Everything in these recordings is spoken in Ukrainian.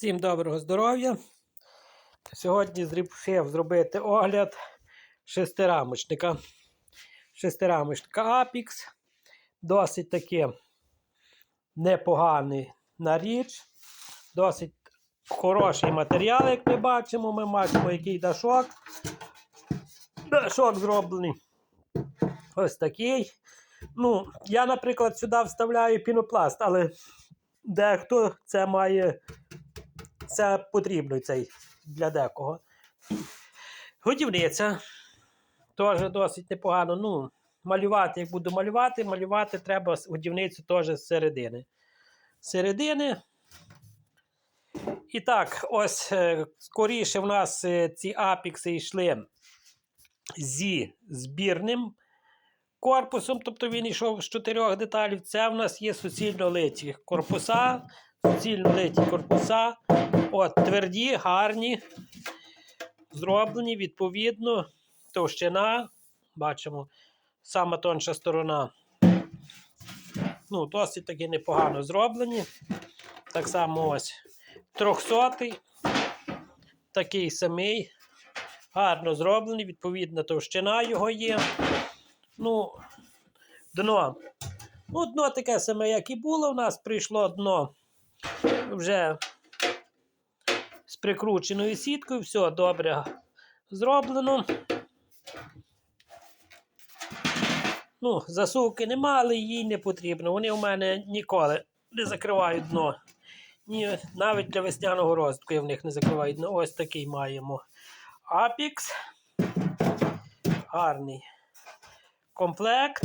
Всім доброго здоров'я. Сьогодні зрішив зробити огляд шестирамочника. Шестирамочника Apix. Досить таки непоганий на річ. Досить хороший матеріал, як ми бачимо. Ми бачимо, який дашок. Дашок зроблений. Ось такий. Ну, я, наприклад, сюди вставляю пінопласт, але дехто це має. Це потрібно цей для декого. Годівниця. Теж досить непогано. Ну, малювати, як буду малювати, малювати треба годівницю теж з середини. З середини. І так, ось е, скоріше в нас е, ці апікси йшли зі збірним корпусом, тобто він йшов з чотирьох деталей. Це в нас є суцільно литі корпуса, суцільно литі корпуса. От, тверді, гарні, зроблені, відповідно, товщина. Бачимо, сама тонша сторона. Ну, досить таки непогано зроблені. Так само ось 300 такий самий. Гарно зроблений, відповідна товщина його є. Ну, дно. Ну, дно таке саме, як і було. У нас прийшло дно вже з прикрученою сіткою. Все добре зроблено. Ну, засувки нема, але їй не потрібно. Вони у мене ніколи не закривають дно. Ні, навіть для весняного розвитку я в них не закриваю дно. Ось такий маємо апікс. Гарний комплект.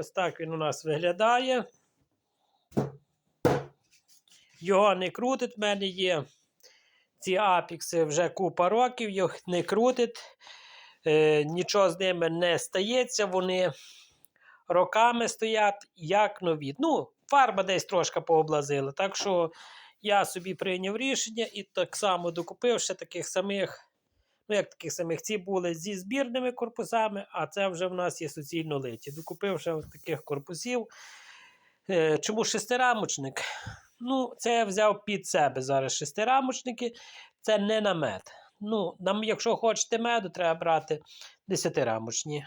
Ось так він у нас виглядає. Його не крутить. В мене є ці апікси вже купа років, їх не крутить. Е, нічого з ними не стається. Вони роками стоять як нові. Ну, фарба десь трошки пооблазила. Так що я собі прийняв рішення і так само докупив ще таких самих. Ну, як таких самих, ці були зі збірними корпусами, а це вже в нас є суцільно литі. Докупив ще таких корпусів. Е, чому шестирамочник? Ну, це я взяв під себе зараз шестирамочники. Це не на мед. Ну, нам, якщо хочете меду, треба брати десятирамочні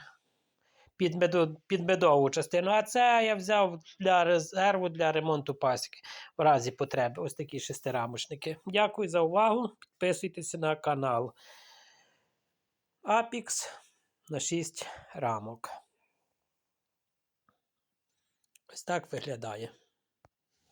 під, меду, під медову частину. А це я взяв для резерву для ремонту пасіки в разі потреби. Ось такі шестирамочники. Дякую за увагу. Підписуйтеся на канал. Апікс на 6 рамок. Ось так виглядає.